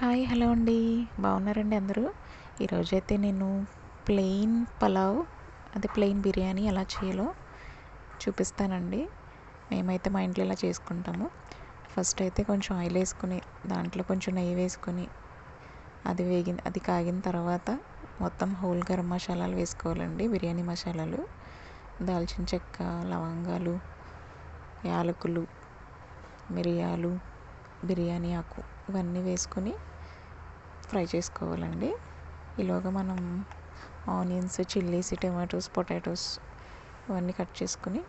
Hi hello అండి. బాగున్నారండి అందరూ? ఈరోజైతే నేను ప్లెయిన్ పలావ్ అదే ప్లెయిన్ బిర్యానీ ఎలా చేయాలో చూపిస్తానండి. మేమైతే మా ఇంట్లో ఇలా చేసుకుంటాము. ఫస్ట్ అయితే కొంచెం ఆయిల్ వేసుకుని దాంట్లో కొంచెం నెయ్యి వేసుకొని అది వేగిన అది కాగిన తర్వాత మొత్తం హోల్ గరం మసాలాలు వేసుకోవాలండి బిర్యానీ మసాలాలు. దాల్చిన చెక్క లవంగాలు యాలకులు మిరియాలు బిర్యానీ ఆకు ఇవన్నీ వేసుకొని ఫ్రై చేసుకోవాలండి. ఈలోగా మనం ఆనియన్స్ చిల్లీస్ టమాటోస్ పొటాటోస్ ఇవన్నీ కట్ చేసుకుని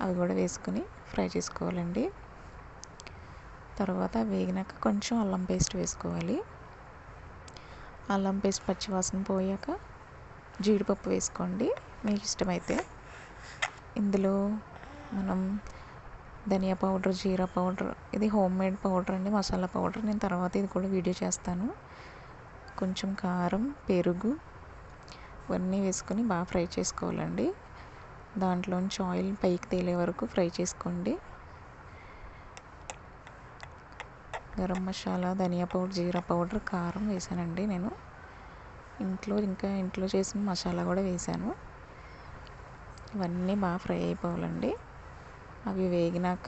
అవి కూడా వేసుకుని ఫ్రై చేసుకోవాలండి. తర్వాత వేగినాక కొంచెం అల్లం పేస్ట్ వేసుకోవాలి. అల్లం పేస్ట్ పచ్చివాసన పోయాక జీడిపప్పు వేసుకోండి. మీకు ఇష్టమైతే. ఇందులో మనం ధనియా పౌడర్ జీరా పౌడర్ ఇది హోమ్ మేడ్ పౌడర్ అండి మసాలా పౌడర్. నేను తర్వాత ఇది కూడా వీడియో చేస్తాను. కొంచెం కారం పెరుగు ఇవన్నీ వేసుకొని బాగా ఫ్రై చేసుకోవాలండి. దాంట్లోంచి ఆయిల్ పైకి తేలే వరకు ఫ్రై చేసుకోండి. గరం మసాలా ధనియా పౌడర్ జీరా పౌడర్ కారం వేసానండి నేను. ఇంట్లో ఇంకా ఇంట్లో చేసిన మసాలా కూడా వేసాను. ఇవన్నీ బాగా ఫ్రై అయిపోవాలండి. అవి వేగినాక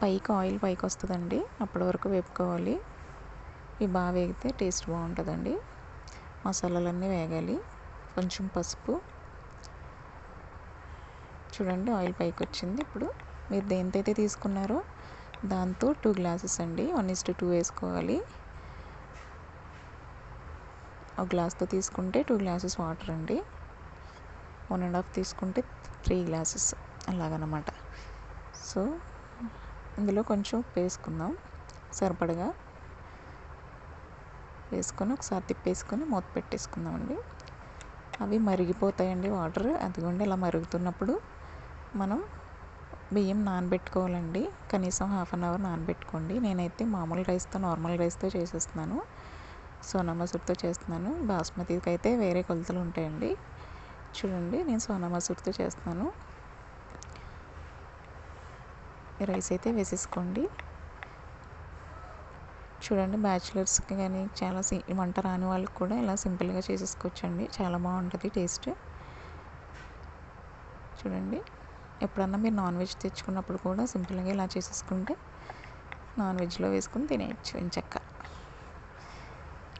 పైకి ఆయిల్ పైకి వస్తుందండి. అప్పటి వరకు వేపుకోవాలి. ఇవి బాగా వేగితే టేస్ట్ బాగుంటుందండి. మసాలాలన్నీ వేగాలి. కొంచెం పసుపు. చూడండి ఆయిల్ పైకి వచ్చింది. ఇప్పుడు మీరు దేంతో అయితే తీసుకున్నారో దాంతో టూ గ్లాసెస్ అండి. వన్ ఇస్ టు టూ వేసుకోవాలి. ఒక గ్లాస్తో తీసుకుంటే టూ గ్లాసెస్ వాటర్ అండి. వన్ అండ్ హాఫ్ తీసుకుంటే త్రీ గ్లాసెస్. అలాగనమాట. సో ఇందులో కొంచెం ఉప్పు వేసుకుందాం. సరిపడగా వేసుకొని ఒకసారి తిప్పేసుకొని మూత పెట్టేసుకుందామండి. అవి మరిగిపోతాయండి వాటర్. అదిగోండి ఇలా మరుగుతున్నప్పుడు మనం బియ్యం నానబెట్టుకోవాలండి. కనీసం హాఫ్ అన్ అవర్ నానబెట్టుకోండి. నేనైతే మామూలు రైస్తో నార్మల్ రైస్తో చేసేస్తున్నాను. సోనా మసూర్తో చేస్తున్నాను. బాస్మతికి అయితే వేరే కొలతలు ఉంటాయండి. చూడండి నేను సోనా మసూర్తో చేస్తున్నాను. రైస్ అయితే వేసేసుకోండి. చూడండి బ్యాచిలర్స్కి కానీ చాలా సి వంట రాని వాళ్ళకి కూడా ఇలా సింపుల్గా చేసేసుకోవచ్చండి. చాలా బాగుంటుంది టేస్ట్. చూడండి ఎప్పుడన్నా మీరు నాన్ వెజ్ తెచ్చుకున్నప్పుడు కూడా సింపుల్గా ఇలా చేసేసుకుంటే నాన్ వెజ్లో వేసుకుని తినేయచ్చు ఇంచక్క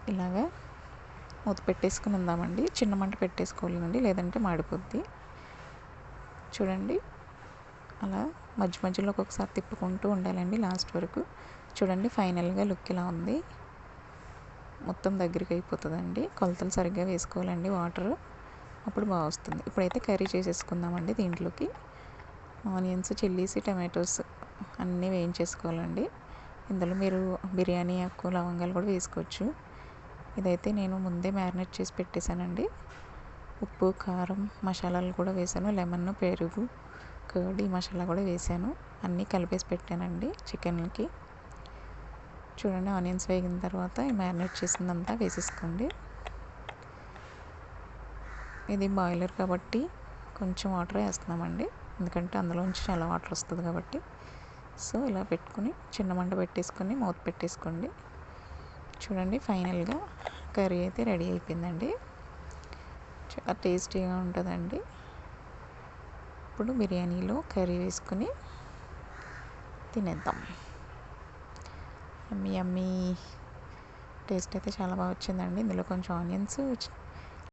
ఇలాగా మూత పెట్టేసుకుని ఉందామండి. చిన్న మంట పెట్టేసుకోవాలండి లేదంటే మాడిపోద్ది. చూడండి అలా మధ్య మధ్యలో ఒక్కొక్కసారి తిప్పుకుంటూ ఉండాలండి లాస్ట్ వరకు. చూడండి ఫైనల్గా లుక్ ఇలా ఉంది. మొత్తం దగ్గరికి అయిపోతుందండి. కొలతలు సరిగ్గా వేసుకోవాలండి వాటర్. అప్పుడు బాగా వస్తుంది. ఇప్పుడైతే కర్రీ చేసేసుకుందామండి దీంట్లోకి. ఆనియన్స్ చిల్లీస్ టమాటోస్ అన్నీ వేయించేసుకోవాలండి. ఇందులో మీరు బిర్యానీ ఆకు లవంగాలు కూడా వేసుకోవచ్చు. ఇదైతే నేను ముందే మ్యారినేట్ చేసి పెట్టేశానండి. ఉప్పు కారం మసాలాలు కూడా వేసాను లెమన్ పెరుగు కర్డ్ ఈ మసాలా కూడా వేసాను. అన్నీ కలిపేసి పెట్టానండి చికెన్కి. చూడండి ఆనియన్స్ వేగిన తర్వాత ఈ మ్యారినేట్ చేసిందంతా వేసేసుకోండి. ఇది బాయిలర్ కాబట్టి కొంచెం వాటర్ వేస్తున్నామండి ఎందుకంటే అందులోంచి చాలా వాటర్ వస్తుంది కాబట్టి. సో ఇలా పెట్టుకుని చిన్న మంట పెట్టేసుకొని మూత పెట్టేసుకోండి. చూడండి ఫైనల్గా కర్రీ అయితే రెడీ అయిపోయిందండి. చాలా టేస్టీగా ఉంటుందండి. ఇప్పుడు బిర్యానీలో కర్రీ వేసుకుని తినేద్దాం. అమ్మీ అమ్మీ టేస్ట్ అయితే చాలా బాగా వచ్చిందండి. ఇందులో కొంచెం ఆనియన్స్